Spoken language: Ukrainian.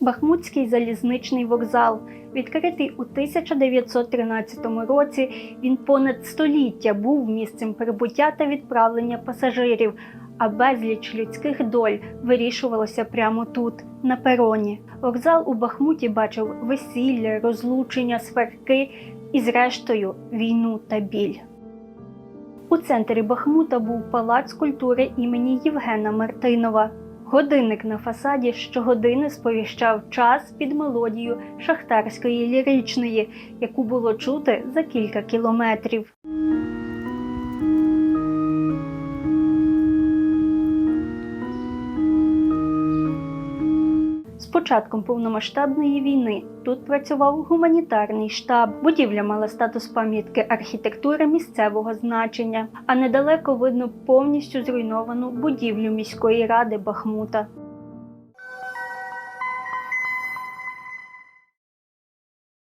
Бахмутський залізничний вокзал. Відкритий у 1913 році, він понад століття був місцем прибуття та відправлення пасажирів, а безліч людських доль вирішувалося прямо тут, на пероні. Вокзал у Бахмуті бачив весілля, розлучення, сварки і, зрештою, війну та біль. У центрі Бахмута був палац культури імені Євгена Мартинова. Годинник на фасаді щогодини сповіщав час під мелодію шахтарської ліричної, яку було чути за кілька кілометрів. Початком повномасштабної війни тут працював гуманітарний штаб. Будівля мала статус пам'ятки архітектури місцевого значення, а недалеко видно повністю зруйновану будівлю міської ради Бахмута.